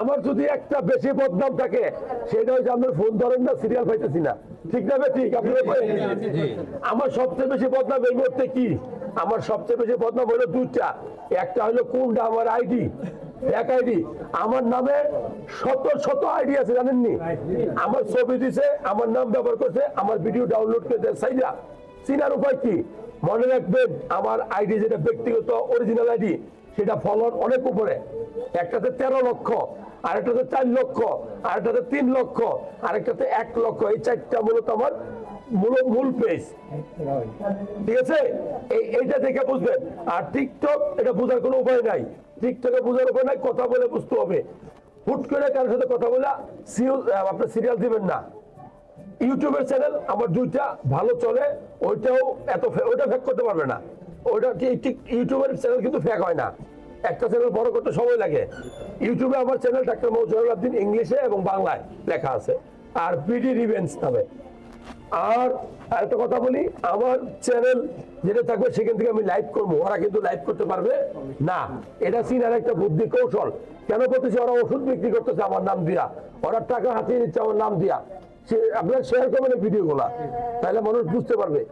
আমার যদি একটা বেশি বদনাম থাকে সেটা হচ্ছে আপনার ফোন ধরেন না সিরিয়াল পাইতেছি না। ঠিক না ঠিক। আপনারা। আমার সবচেয়ে বেশি বদনাম এই মুহূর্তে কি? আমার সবচেয়ে বেশি বদনাম হলো দুইটা। একটা হলো কোনটা? আমার আইডি। এক আইডি। আমার নামে শত শত আইডি আছে জানেননি? আমার ছবি দিছে আমার নাম ব্যবহার করছে আমার ভিডিও ডাউনলোড করে দেয় সাইডা চিনার উপায় কি? মনে রাখবেন আমার আইডি যেটা ব্যক্তিগত অরিজিনাল আইডি সেটা ফলোয়ার অনেক উপরে। একটাতে তেরো লক্ষ, আরেকটাতে চার লক্ষ, আরেকটাতে তিন লক্ষ, আরেকটাতে এক লক্ষ। এই চারটা মূলত আমার মূল মূল আর টিকটক, এটা বোঝার কোনো উপায় নাই। টিকটকে বোঝার উপায় নাই, কথা বলে বুঝতে হবে। হুট করে কারোর সাথে কথা বলে সিরিয়াল দিবেন না। ইউটিউবের চ্যানেল আমার দুইটা ভালো চলে, ওইটাও এত ওইটা ফেক করতে পারবে না। ওইটা ঠিক ইউটিউবের চ্যানেল কিন্তু ফেক হয় না। একটা চ্যানেল বড় করতে সময় লাগে। ইউটিউবে আমার চ্যানেল ডাক্তার মৌজুর আব্দিন ইংলিশে এবং বাংলায় লেখা আছে। আর পিডি রিভেন্স নামে। আর একটা কথা বলি, আমার চ্যানেল যেটা থাকবে সেখান থেকে আমি লাইভ করব। ওরা কিন্তু লাইভ করতে পারবে না। এটা চীনের একটা বুদ্ধি কৌশল। কেন করতেছে ওরা ওষুধ বিক্রি করতেছে আমার নাম দিয়া। ওরা টাকা হাতিয়ে দিচ্ছে আমার নাম দিয়া। আপনারা শেয়ার করবেন এই ভিডিওগুলা তাহলে মানুষ বুঝতে পারবে।